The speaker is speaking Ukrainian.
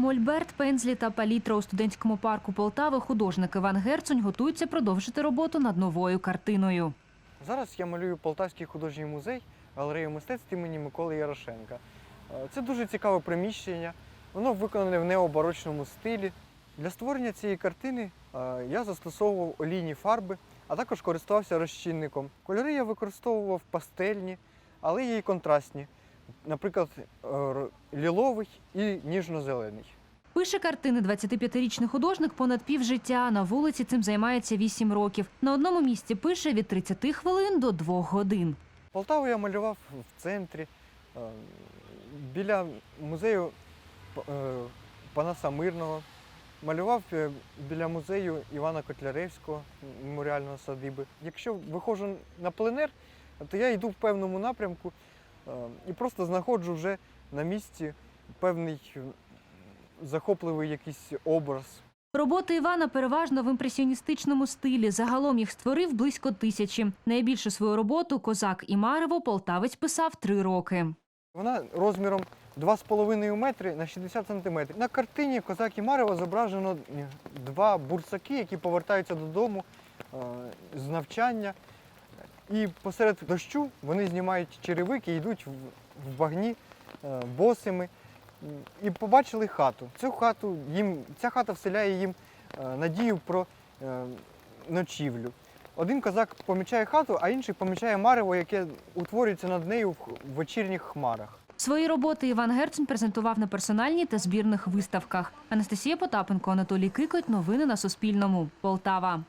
Мольберт, пензлі та палітра у студентському парку Полтави художник Іван Герцунь готується продовжити роботу над новою картиною. Зараз я малюю Полтавський художній музей, галерею мистецтв імені Миколи Ярошенка. Е, Це дуже цікаве приміщення. Воно виконане в необорочному стилі. Для створення цієї картини е, я застосовував олійні фарби, а також користувався розчинником. Кольори я використовував пастельні, але є і контрастні. Наприклад, е, ліловий і ніжно-зелений. Пише картини 25-річний художник понад півжиття. На вулиці цим займається 8 років. На одному місці пише від 30 хвилин до 2 годин. Полтаву я малював в центрі, е, біля музею е, Панаса Мирного. Малював біля музею Івана Котляревського, меморіального садиби. Якщо виходжу на пленер, то я йду в певному напрямку і просто знаходжу вже на місці певний е, захопливий якийсь образ. Роботи Івана переважно в імпресіоністичному стилі. Загалом їх створив близько тисячі. Найбільшу свою роботу Козак і Марево полтавець писав три роки. Вона розміром 2,5 метри на 60 сантиметрів. На картині Козак і Марево зображено е, два бурсаки, які повертаються додому е, з навчання. І посеред дощу вони знімають черевики йдуть в, багні е, босими. І побачили хату. Цю хату їм, ця хата вселяє їм е, надію про е, ночівлю. Один козак помічає хату, а інший помічає марево, яке утворюється над нею в вечірніх хмарах. Свої роботи Іван Герцень презентував на персональній та збірних виставках. Анастасія Потапенко, Анатолій Кикоть. Новини на Суспільному. Полтава.